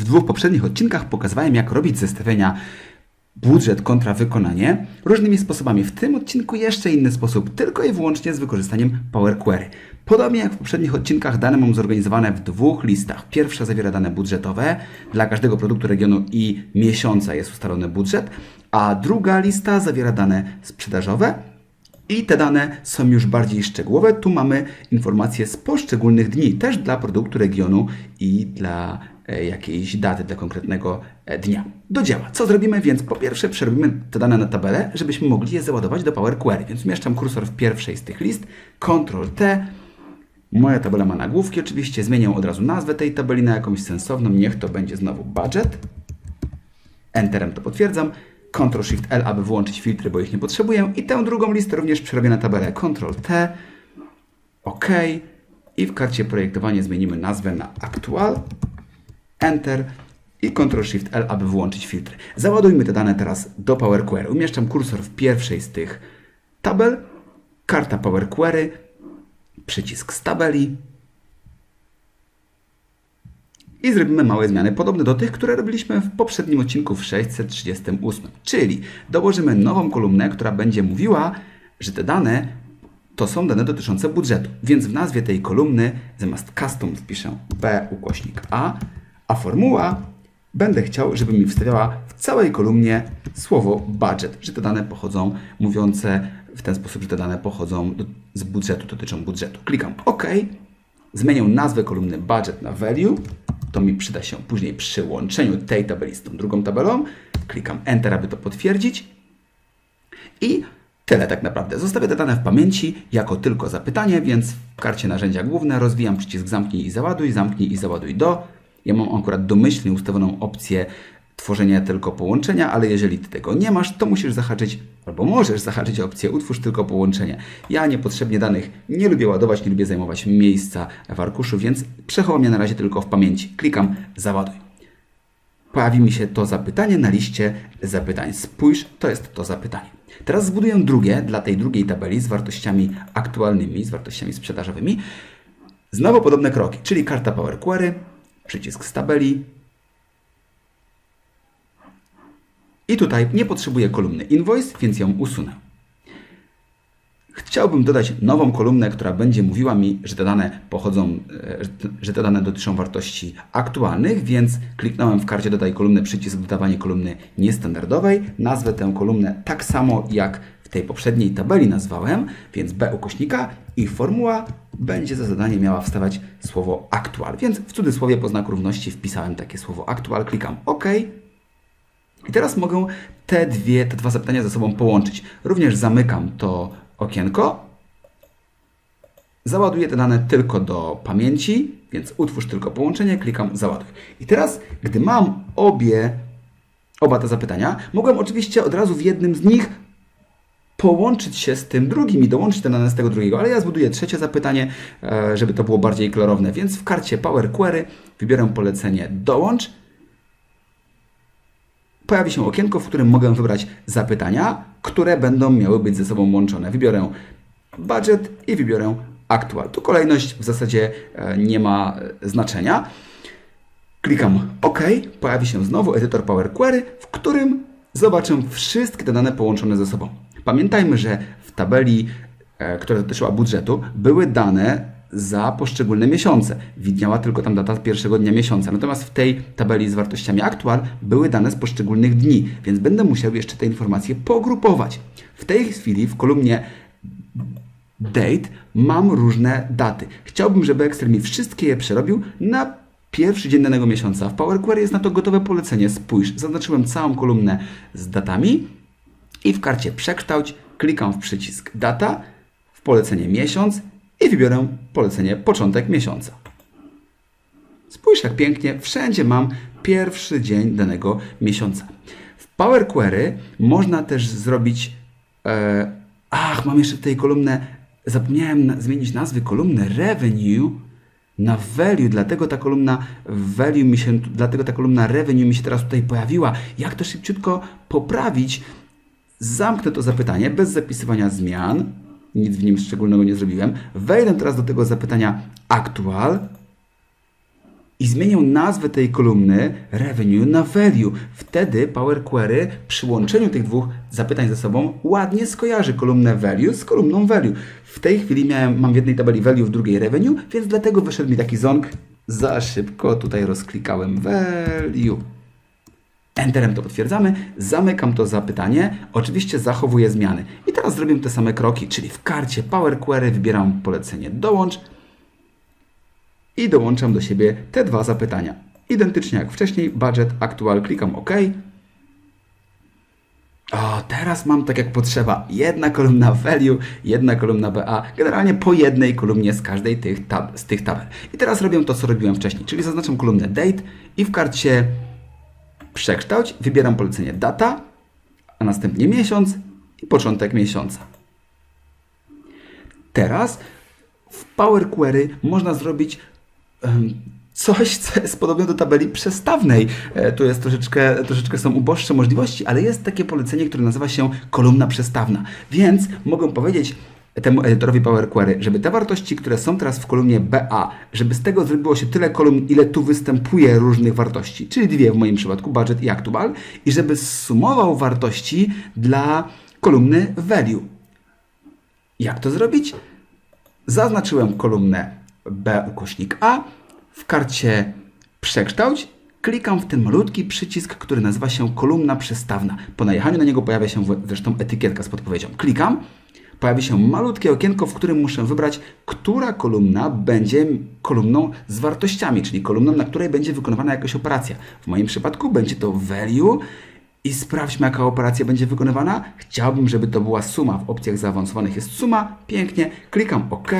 W dwóch poprzednich odcinkach pokazywałem, jak robić zestawienia budżet kontra wykonanie różnymi sposobami. W tym odcinku jeszcze inny sposób, tylko i wyłącznie z wykorzystaniem Power Query. Podobnie jak w poprzednich odcinkach, dane mam zorganizowane w dwóch listach. Pierwsza zawiera dane budżetowe, dla każdego produktu regionu i miesiąca jest ustalony budżet, a druga lista zawiera dane sprzedażowe, i te dane są już bardziej szczegółowe. Tu mamy informacje z poszczególnych dni, też dla produktu regionu i dla jakiejś daty, dla konkretnego e, dnia. Do dzieła. Co zrobimy? Więc po pierwsze przerobimy te dane na tabelę, żebyśmy mogli je załadować do Power Query. Więc umieszczam kursor w pierwszej z tych list, Ctrl T. Moja tabela ma nagłówki oczywiście, zmienię od razu nazwę tej tabeli na jakąś sensowną, niech to będzie znowu budget. Enterem to potwierdzam. Ctrl Shift L, aby wyłączyć filtry, bo ich nie potrzebuję. I tę drugą listę również przerobię na tabelę Ctrl T. OK. I w karcie projektowanie zmienimy nazwę na Actual. Enter. I Ctrl Shift L, aby wyłączyć filtry. Załadujmy te dane teraz do Power Query. Umieszczam kursor w pierwszej z tych tabel. Karta Power Query. Przycisk z tabeli. I zrobimy małe zmiany, podobne do tych, które robiliśmy w poprzednim odcinku w 638. Czyli dołożymy nową kolumnę, która będzie mówiła, że te dane to są dane dotyczące budżetu. Więc w nazwie tej kolumny zamiast custom wpiszę B ukośnik A, a formuła będę chciał, żeby mi wstawiała w całej kolumnie słowo budget, że te dane pochodzą, mówiące w ten sposób, że te dane pochodzą do, z budżetu, dotyczą budżetu. Klikam OK. Zmienię nazwę kolumny budget na value. To mi przyda się później przy łączeniu tej tabeli z tą drugą tabelą. Klikam Enter, aby to potwierdzić. I tyle tak naprawdę. Zostawię te dane w pamięci jako tylko zapytanie, więc w karcie narzędzia główne rozwijam przycisk zamknij i załaduj, zamknij i załaduj do. Ja mam akurat domyślnie ustawioną opcję tworzenia tylko połączenia, ale jeżeli ty tego nie masz, to musisz zahaczyć, albo możesz zahaczyć opcję utwórz tylko połączenie. Ja niepotrzebnie danych nie lubię ładować, nie lubię zajmować miejsca w arkuszu, więc przechowam je na razie tylko w pamięci. Klikam załaduj. Pojawi mi się to zapytanie na liście zapytań. Spójrz, to jest to zapytanie. Teraz zbuduję drugie dla tej drugiej tabeli z wartościami aktualnymi, z wartościami sprzedażowymi. Znowu podobne kroki, czyli karta Power Query, przycisk z tabeli, I tutaj nie potrzebuję kolumny invoice, więc ją usunę. Chciałbym dodać nową kolumnę, która będzie mówiła mi, że te dane pochodzą, e, że te dane dotyczą wartości aktualnych, więc kliknąłem w karcie dodaj kolumnę, przycisk dodawanie kolumny niestandardowej. Nazwę tę kolumnę tak samo jak w tej poprzedniej tabeli nazwałem, więc B ukośnika i formuła będzie za zadanie miała wstawać słowo aktual. Więc w cudzysłowie po znaku równości wpisałem takie słowo aktual, klikam OK i teraz mogę te dwie, te dwa zapytania ze sobą połączyć. Również zamykam to okienko. Załaduję te dane tylko do pamięci, więc utwórz tylko połączenie, klikam załaduj. I teraz, gdy mam obie, oba te zapytania, mogłem oczywiście od razu w jednym z nich połączyć się z tym drugim i dołączyć te dane z tego drugiego, ale ja zbuduję trzecie zapytanie, e, żeby to było bardziej klarowne. Więc w karcie Power Query wybiorę polecenie dołącz pojawi się okienko, w którym mogę wybrać zapytania, które będą miały być ze sobą łączone. Wybiorę budget i wybiorę actual. Tu kolejność w zasadzie e, nie ma e, znaczenia. Klikam OK, pojawi się znowu edytor Power Query, w którym zobaczę wszystkie te dane połączone ze sobą. Pamiętajmy, że w tabeli, e, która dotyczyła budżetu, były dane za poszczególne miesiące. Widniała tylko tam data pierwszego dnia miesiąca. Natomiast w tej tabeli z wartościami aktual były dane z poszczególnych dni, więc będę musiał jeszcze te informacje pogrupować. W tej chwili w kolumnie date mam różne daty. Chciałbym, żeby Excel mi wszystkie je przerobił na pierwszy dzień danego miesiąca. W Power Query jest na to gotowe polecenie. Spójrz, zaznaczyłem całą kolumnę z datami i w karcie przekształć klikam w przycisk data, w polecenie miesiąc i wybiorę polecenie początek miesiąca. Spójrz jak pięknie, wszędzie mam pierwszy dzień danego miesiąca. W Power Query można też zrobić. E, ach, mam jeszcze tutaj kolumnę. Zapomniałem na, zmienić nazwy kolumny revenue na value, dlatego ta kolumna value mi się, dlatego ta kolumna revenue mi się teraz tutaj pojawiła. Jak to szybciutko poprawić? Zamknę to zapytanie bez zapisywania zmian nic w nim szczególnego nie zrobiłem. Wejdę teraz do tego zapytania aktual i zmienię nazwę tej kolumny revenue na value. Wtedy Power Query przy łączeniu tych dwóch zapytań ze sobą ładnie skojarzy kolumnę value z kolumną value. W tej chwili miałem, mam w jednej tabeli value, w drugiej revenue, więc dlatego wyszedł mi taki ząg. Za szybko tutaj rozklikałem value. Enterem to potwierdzamy, zamykam to zapytanie, oczywiście zachowuję zmiany. I teraz zrobię te same kroki, czyli w karcie Power Query wybieram polecenie dołącz i dołączam do siebie te dwa zapytania. Identycznie jak wcześniej, budget, aktual, klikam OK. O, teraz mam tak jak potrzeba. Jedna kolumna value, jedna kolumna BA, generalnie po jednej kolumnie z każdej tych tab z tych tabel. I teraz robię to, co robiłem wcześniej, czyli zaznaczam kolumnę date i w karcie przekształć wybieram polecenie data, a następnie miesiąc i początek miesiąca. Teraz w Power Query można zrobić coś, co jest podobne do tabeli przestawnej. E, tu jest troszeczkę, troszeczkę są uboższe możliwości, ale jest takie polecenie, które nazywa się kolumna przestawna. Więc mogę powiedzieć temu edytorowi Power Query, żeby te wartości, które są teraz w kolumnie BA, żeby z tego zrobiło się tyle kolumn, ile tu występuje różnych wartości, czyli dwie w moim przypadku, budget i actual, i żeby zsumował wartości dla kolumny value. Jak to zrobić? Zaznaczyłem kolumnę B ukośnik A, w karcie przekształć klikam w ten malutki przycisk, który nazywa się kolumna przestawna. Po najechaniu na niego pojawia się zresztą etykietka z podpowiedzią. Klikam, pojawi się malutkie okienko, w którym muszę wybrać, która kolumna będzie kolumną z wartościami, czyli kolumną, na której będzie wykonywana jakaś operacja. W moim przypadku będzie to value i sprawdźmy, jaka operacja będzie wykonywana. Chciałbym, żeby to była suma. W opcjach zaawansowanych jest suma. Pięknie. Klikam OK.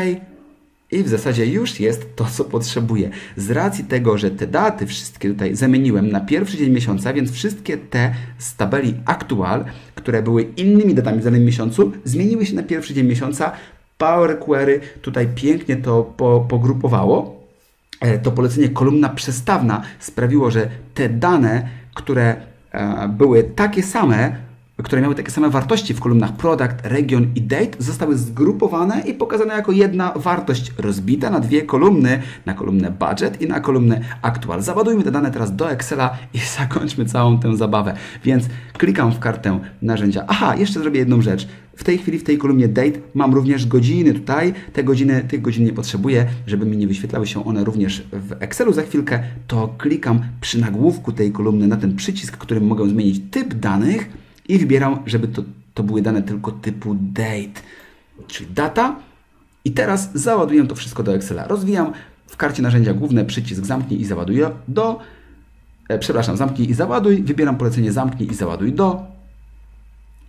I w zasadzie już jest to, co potrzebuję. Z racji tego, że te daty wszystkie tutaj zamieniłem na pierwszy dzień miesiąca, więc wszystkie te z tabeli aktual, które były innymi datami w danym miesiącu, zmieniły się na pierwszy dzień miesiąca. Power Query tutaj pięknie to po, pogrupowało. E, To polecenie kolumna przestawna sprawiło, że te dane, które e, były takie same, które miały takie same wartości w kolumnach product, region i date, zostały zgrupowane i pokazane jako jedna wartość rozbita na dwie kolumny, na kolumnę budget i na kolumnę actual. Załadujmy te dane teraz do Excela i zakończmy całą tę zabawę. Więc klikam w kartę narzędzia. Aha, jeszcze zrobię jedną rzecz. W tej chwili w tej kolumnie date mam również godziny tutaj. Te godziny, tych godzin nie potrzebuję, żeby mi nie wyświetlały się one również w Excelu za chwilkę. To klikam przy nagłówku tej kolumny na ten przycisk, którym mogę zmienić typ danych i wybieram, żeby to, to były dane tylko typu date, czyli data. I teraz załaduję to wszystko do Excela. Rozwijam w karcie narzędzia główne przycisk zamknij i załaduj do. E, przepraszam, zamknij i załaduj. Wybieram polecenie zamknij i załaduj do.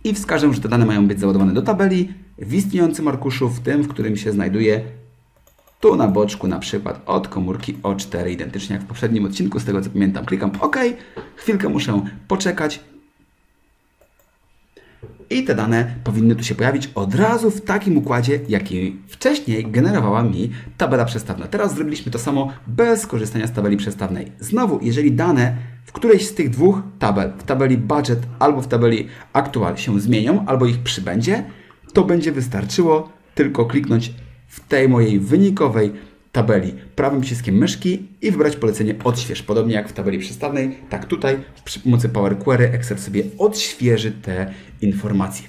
I wskażę, że te dane mają być załadowane do tabeli w istniejącym arkuszu, w tym, w którym się znajduje tu na boczku na przykład od komórki O4, identycznie jak w poprzednim odcinku, z tego co pamiętam. Klikam OK, chwilkę muszę poczekać, i te dane powinny tu się pojawić od razu w takim układzie, jaki wcześniej generowała mi tabela przestawna. Teraz zrobiliśmy to samo bez korzystania z tabeli przestawnej. Znowu, jeżeli dane w którejś z tych dwóch tabel, w tabeli budget albo w tabeli aktual się zmienią, albo ich przybędzie, to będzie wystarczyło tylko kliknąć w tej mojej wynikowej tabeli prawym przyciskiem myszki i wybrać polecenie odśwież. Podobnie jak w tabeli przestawnej, tak tutaj przy pomocy Power Query Excel sobie odświeży te informacje.